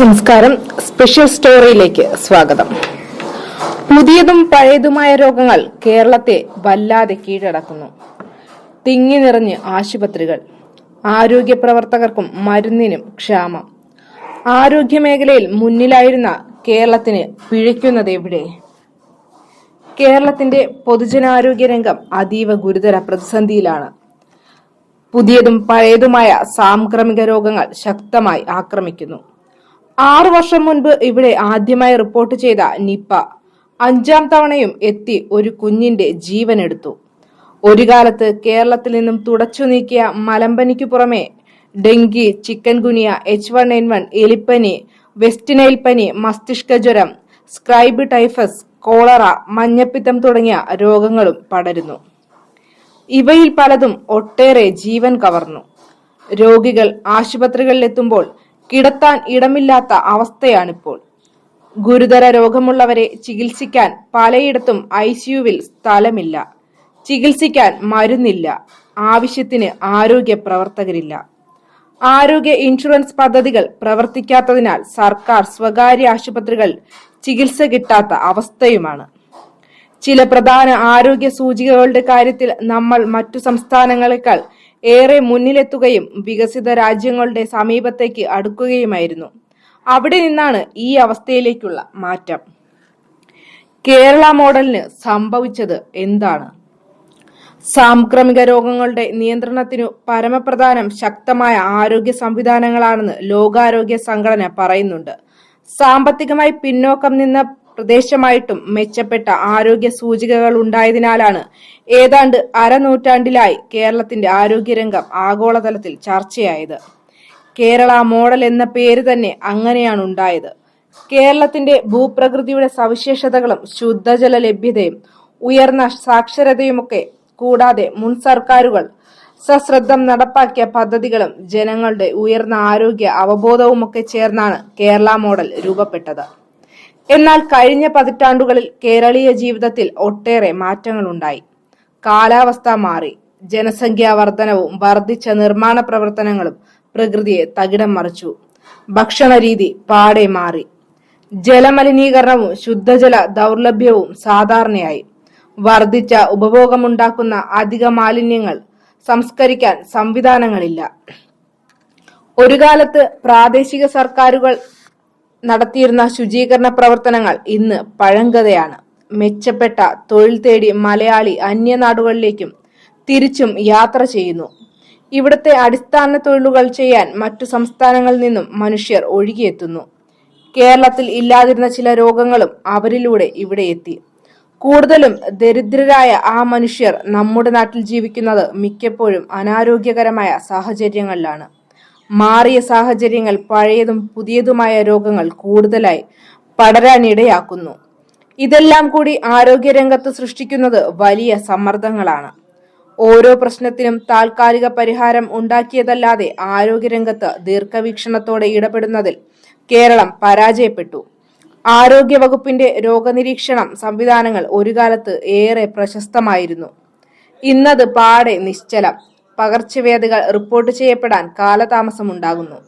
നമസ്കാരം. സ്പെഷ്യൽ സ്റ്റോറിയിലേക്ക് സ്വാഗതം. പുതിയതും പഴയതുമായ രോഗങ്ങൾ കേരളത്തെ വല്ലാതെ കീഴടക്കുന്നു. തിങ്ങി നിറഞ്ഞ് ആശുപത്രികൾ ആരോഗ്യ പ്രവർത്തകർക്കും മരുന്നിനും ക്ഷാമം. ആരോഗ്യ മേഖലയിൽ മുന്നിലായിരുന്ന കേരളത്തിന് പിഴയ്ക്കുന്നത് എവിടെ? കേരളത്തിന്റെ പൊതുജനാരോഗ്യ രംഗം അതീവ ഗുരുതര പ്രതിസന്ധിയിലാണ്. പുതിയതും പഴയതുമായ സാംക്രമിക രോഗങ്ങൾ ശക്തമായി ആക്രമിക്കുന്നു. ആറു വർഷം മുൻപ് ഇവിടെ ആദ്യമായി റിപ്പോർട്ട് ചെയ്ത നിപ്പ അഞ്ചാം തവണയും എത്തി ഒരു കുഞ്ഞിന്റെ ജീവൻ എടുത്തു ഒരു കാലത്ത് കേരളത്തിൽ നിന്നും തുടച്ചു നീക്കിയ മലമ്പനിക്കു പുറമെ dengue chikungunya H one N one എലിപ്പനി വെസ്റ്റിനൈൽ പനി മസ്തിഷ്ക ജ്വരം സ്ക്രൈബ് ടൈഫസ് കോളറ മഞ്ഞപ്പിത്തം തുടങ്ങിയ രോഗങ്ങളും പടരുന്നു. ഇവയിൽ പലതും ഒട്ടേറെ ജീവൻ കവർന്നു. രോഗികൾ ആശുപത്രികളിലെത്തുമ്പോൾ കിടത്താൻ ഇടമില്ലാത്ത അവസ്ഥയാണിപ്പോൾ. ഗുരുതര രോഗമുള്ളവരെ ചികിത്സിക്കാൻ പലയിടത്തും ഐ സിയുവിൽ സ്ഥലമില്ല. ചികിത്സിക്കാൻ മരുന്നില്ല. ആവശ്യത്തിന് ആരോഗ്യ പ്രവർത്തകരില്ല. ആരോഗ്യ ഇൻഷുറൻസ് പദ്ധതികൾ പ്രവർത്തിക്കാത്തതിനാൽ സർക്കാർ സ്വകാര്യ ആശുപത്രികൾ ചികിത്സ കിട്ടാത്ത അവസ്ഥയുമാണ്. ചില പ്രധാന ആരോഗ്യ സൂചികകളുടെ കാര്യത്തിൽ നമ്മൾ മറ്റു സംസ്ഥാനങ്ങളെക്കാൾ ഏറെ മുന്നിലെത്തുകയും വികസിത രാജ്യങ്ങളുടെ സമീപത്തേക്ക് അടുക്കുകയുമായിരുന്നു. അവിടെ നിന്നാണ് ഈ അവസ്ഥയിലേക്കുള്ള മാറ്റം. കേരള മോഡലിന് സംഭവിച്ചത് എന്താണ്? സാംക്രമിക രോഗങ്ങളുടെ നിയന്ത്രണത്തിനു പരമപ്രധാനം ശക്തമായ ആരോഗ്യ സംവിധാനങ്ങളാണെന്ന് ലോകാരോഗ്യ സംഘടന പറയുന്നുണ്ട്. സാമ്പത്തികമായി പിന്നോക്കം നിന്ന പ്രദേശമായിട്ടും മെച്ചപ്പെട്ട ആരോഗ്യ സൂചികകൾ ഉണ്ടായതിനാലാണ് ഏതാണ്ട് അരനൂറ്റാണ്ടിലായി കേരളത്തിന്റെ ആരോഗ്യരംഗം ആഗോളതലത്തിൽ ചർച്ചയായത്. കേരള മോഡൽ എന്ന പേര് തന്നെ അങ്ങനെയാണ് ഉണ്ടായത്. കേരളത്തിന്റെ ഭൂപ്രകൃതിയുടെ സവിശേഷതകളും ശുദ്ധജല ലഭ്യതയും ഉയർന്ന സാക്ഷരതയുമൊക്കെ കൂടാതെ മുൻ സർക്കാരുകൾ സശ്രദ്ധം നടപ്പാക്കിയ പദ്ധതികളും ജനങ്ങളുടെ ഉയർന്ന ആരോഗ്യ അവബോധവുമൊക്കെ ചേർന്നാണ് കേരള മോഡൽ രൂപപ്പെട്ടത്. എന്നാൽ കഴിഞ്ഞ പതിറ്റാണ്ടുകളിൽ കേരളീയ ജീവിതത്തിൽ ഒട്ടേറെ മാറ്റങ്ങളുണ്ടായി. കാലാവസ്ഥ മാറി ജനസംഖ്യാ വർധനവും വർദ്ധിച്ച നിർമ്മാണ പ്രവർത്തനങ്ങളും പ്രകൃതിയെ തകിടം മറിച്ചു. ഭക്ഷണരീതി പാടെ മാറി. ജലമലിനീകരണവും ശുദ്ധജല ദൗർലഭ്യവും സാധാരണയായി. വർദ്ധിച്ച ഉപഭോഗമുണ്ടാക്കുന്ന അധിക മാലിന്യങ്ങൾ സംസ്കരിക്കാൻ സംവിധാനങ്ങളില്ല. ഒരു കാലത്ത് പ്രാദേശിക സർക്കാരുകൾ നടത്തിയിരുന്ന ശുചീകരണ പ്രവർത്തനങ്ങൾ ഇന്ന് പഴങ്കഥയാണ്. മെച്ചപ്പെട്ട തൊഴിൽ തേടി മലയാളി അന്യനാടുകളിലേക്കും തിരിച്ചും യാത്ര ചെയ്യുന്നു. ഇവിടുത്തെ അടിസ്ഥാന തൊഴിലുകൾ ചെയ്യാൻ മറ്റു സംസ്ഥാനങ്ങളിൽ നിന്നും മനുഷ്യർ ഒഴുകിയെത്തുന്നു. കേരളത്തിൽ ഇല്ലാതിരുന്ന ചില രോഗങ്ങളും അവരിലൂടെ ഇവിടെ എത്തി. കൂടുതലും ദരിദ്രരായ ആ മനുഷ്യർ നമ്മുടെ നാട്ടിൽ ജീവിക്കുന്നത് മിക്കപ്പോഴും അനാരോഗ്യകരമായ സാഹചര്യങ്ങളിലാണ്. മാറിയ സാഹചര്യങ്ങൾ പഴയതും പുതിയതുമായ രോഗങ്ങൾ കൂടുതലായി പടരാനിടയാക്കുന്നു ഇതെല്ലാം കൂടി ആരോഗ്യരംഗത്ത് സൃഷ്ടിക്കുന്നത് വലിയ സമ്മർദ്ദങ്ങളാണ്. ഓരോ പ്രശ്നത്തിനും താൽക്കാലിക പരിഹാരം ഉണ്ടാക്കിയതല്ലാതെ ആരോഗ്യരംഗത്ത് ദീർഘവീക്ഷണത്തോടെ ഇടപെടുന്നതിൽ കേരളം പരാജയപ്പെട്ടു. ആരോഗ്യ വകുപ്പിന്റെ രോഗനിരീക്ഷണം സംവിധാനങ്ങൾ ഒരു കാലത്ത് ഏറെ പ്രശസ്തമായിരുന്നു. ഇന്നത് പാടെ നിശ്ചലം. പകർച്ചവ്യാധികൾ റിപ്പോർട്ട് ചെയ്യപ്പെടാൻ കാലതാമസമുണ്ടാകുന്നു.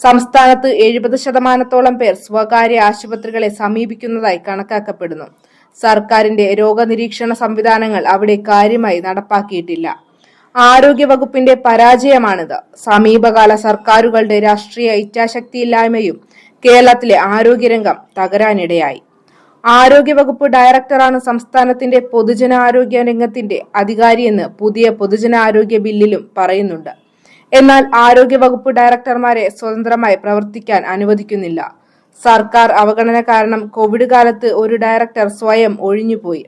സംസ്ഥാനത്ത് എഴുപത് ശതമാനത്തോളം പേർ സ്വകാര്യ ആശുപത്രികളെ സമീപിക്കുന്നതായി കണക്കാക്കപ്പെടുന്നു. സർക്കാരിന്റെ രോഗനിരീക്ഷണ സംവിധാനങ്ങൾ അവിടെ കാര്യമായി നടപ്പാക്കിയിട്ടില്ല. ആരോഗ്യവകുപ്പിന്റെ പരാജയമാണിത്. സമീപകാല സർക്കാരുകളുടെ രാഷ്ട്രീയ ഇച്ഛാശക്തിയില്ലായ്മയും കേരളത്തിലെ ആരോഗ്യരംഗം തകരാനിടയായി. ആരോഗ്യവകുപ്പ് ഡയറക്ടറാണ് സംസ്ഥാനത്തിന്റെ പൊതുജനാരോഗ്യ രംഗത്തിന്റെ അധികാരിയെന്ന് പുതിയ പൊതുജനാരോഗ്യ ബില്ലിലും പറയുന്നുണ്ട്. എന്നാൽ ആരോഗ്യവകുപ്പ് ഡയറക്ടർമാരെ സ്വതന്ത്രമായി പ്രവർത്തിക്കാൻ അനുവദിക്കുന്നില്ല. സർക്കാർ അവഗണന കാരണം കോവിഡ് കാലത്ത് ഒരു ഡയറക്ടർ സ്വയം ഒഴിഞ്ഞുപോയി.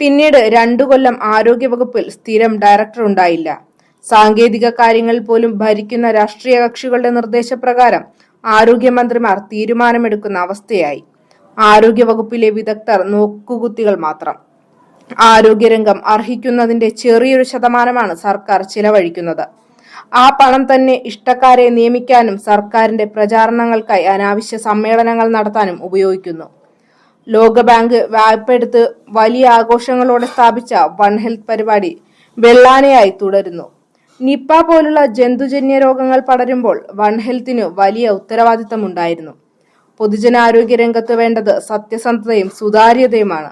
പിന്നീട് രണ്ടു കൊല്ലം ആരോഗ്യവകുപ്പിൽ സ്ഥിരം ഡയറക്ടർ ഉണ്ടായില്ല. സാങ്കേതിക കാര്യങ്ങൾ പോലും ഭരിക്കുന്ന രാഷ്ട്രീയ കക്ഷികളുടെ നിർദ്ദേശപ്രകാരം ആരോഗ്യമന്ത്രിമാർ തീരുമാനമെടുക്കുന്ന അവസ്ഥയായി. ആരോഗ്യവകുപ്പിലെ വിദഗ്ധർ നോക്കുകുത്തികൾ മാത്രം. ആരോഗ്യരംഗം അർഹിക്കുന്നതിന്റെ ചെറിയൊരു ശതമാനമാണ് സർക്കാർ ചിലവഴിക്കുന്നത്. ആ പണം തന്നെ ഇഷ്ടക്കാരെ നിയമിക്കാനും സർക്കാരിന്റെ പ്രചാരണങ്ങൾക്കായി അനാവശ്യ സമ്മേളനങ്ങൾ നടത്താനും ഉപയോഗിക്കുന്നു. ലോകബാങ്ക് വായ്പെടുത്ത് വലിയ ആഘോഷങ്ങളോടെ സ്ഥാപിച്ച വൺ ഹെൽത്ത് പരിപാടി വെള്ളാനയായി തുടരുന്നു. നിപ്പ പോലുള്ള ജന്തുജന്യ രോഗങ്ങൾ പടരുമ്പോൾ വൺ ഹെൽത്തിനു വലിയ ഉത്തരവാദിത്തമുണ്ടായിരുന്നു. പൊതുജനാരോഗ്യ രംഗത്ത് വേണ്ടത് സത്യസന്ധതയും സുതാര്യതയുമാണ്.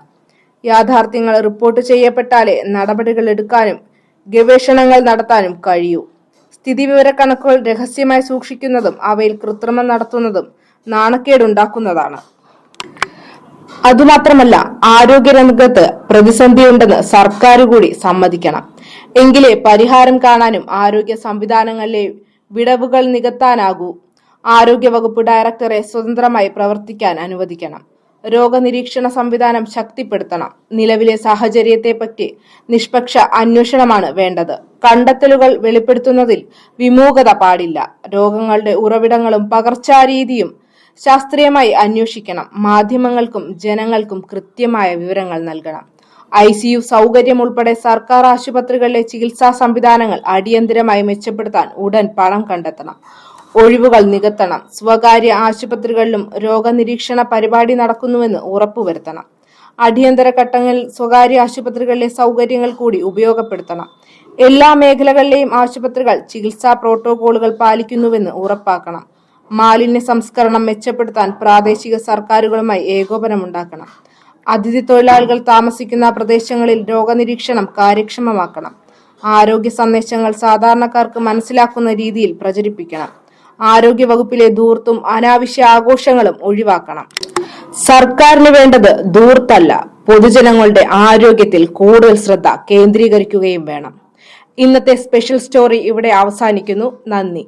യാഥാർത്ഥ്യങ്ങൾ റിപ്പോർട്ട് ചെയ്യപ്പെട്ടാലേ നടപടികൾ എടുക്കാനും ഗവേഷണങ്ങൾ നടത്താനും കഴിയൂ. സ്ഥിതിവിവരക്കണക്കുകൾ രഹസ്യമായി സൂക്ഷിക്കുന്നതും അവയിൽ കൃത്രിമം നടത്തുന്നതും നാണക്കേടുണ്ടാക്കുന്നതാണ്. അതുമാത്രമല്ല ആരോഗ്യരംഗത്ത് പ്രതിസന്ധിയുണ്ടെന്ന് സർക്കാർ കൂടി സമ്മതിക്കണം. എങ്കിലേ പരിഹാരം കാണാനും ആരോഗ്യ സംവിധാനങ്ങളിലെ വിടവുകൾ നികത്താനാകൂ. ആരോഗ്യവകുപ്പ് ഡയറക്ടറെ സ്വതന്ത്രമായി പ്രവർത്തിക്കാൻ അനുവദിക്കണം. രോഗനിരീക്ഷണ സംവിധാനം ശക്തിപ്പെടുത്തണം. നിലവിലെ സാഹചര്യത്തെപ്പറ്റി നിഷ്പക്ഷ അന്വേഷണമാണ് വേണ്ടത്. കണ്ടെത്തലുകൾ വെളിപ്പെടുത്തുന്നതിൽ വിമൂകത പാടില്ല. രോഗങ്ങളുടെ ഉറവിടങ്ങളും പകർച്ചാരീതിയും ശാസ്ത്രീയമായി അന്വേഷിക്കണം. മാധ്യമങ്ങൾക്കും ജനങ്ങൾക്കും കൃത്യമായ വിവരങ്ങൾ നൽകണം. ഐ സി യു സൗകര്യം ഉൾപ്പെടെ സർക്കാർ ആശുപത്രികളിലെ ചികിത്സാ സംവിധാനങ്ങൾ അടിയന്തരമായി മെച്ചപ്പെടുത്താൻ ഉടൻ പണം കണ്ടെത്തണം. ഒഴിവുകൾ നികത്തണം. സ്വകാര്യ ആശുപത്രികളിലും രോഗനിരീക്ഷണ പരിപാടി നടക്കുന്നുവെന്ന് ഉറപ്പുവരുത്തണം. അടിയന്തര ഘട്ടങ്ങളിൽ സ്വകാര്യ ആശുപത്രികളിലെ സൗകര്യങ്ങൾ കൂടി ഉപയോഗപ്പെടുത്തണം. എല്ലാ മേഖലകളിലെയും ആശുപത്രികൾ ചികിത്സാ പ്രോട്ടോകോളുകൾ പാലിക്കുന്നുവെന്ന് ഉറപ്പാക്കണം. മാലിന്യ സംസ്കരണം മെച്ചപ്പെടുത്താൻ പ്രാദേശിക സർക്കാരുകളുമായി ഏകോപനമുണ്ടാക്കണം. അതിഥി തൊഴിലാളികൾ താമസിക്കുന്ന പ്രദേശങ്ങളിൽ രോഗനിരീക്ഷണം കാര്യക്ഷമമാക്കണം. ആരോഗ്യ സന്ദേശങ്ങൾ സാധാരണക്കാർക്ക് മനസ്സിലാക്കുന്ന രീതിയിൽ പ്രചരിപ്പിക്കണം. ആരോഗ്യ വകുപ്പിലെ ധൂർത്തും അനാവശ്യ ആഘോഷങ്ങളും ഒഴിവാക്കണം. സർക്കാരിന് വേണ്ടത് ധൂർത്തല്ല പൊതുജനങ്ങളുടെ ആരോഗ്യത്തിൽ കൂടുതൽ ശ്രദ്ധ കേന്ദ്രീകരിക്കുകയും വേണം. ഇന്നത്തെ സ്പെഷ്യൽ സ്റ്റോറി ഇവിടെ അവസാനിക്കുന്നു. നന്ദി.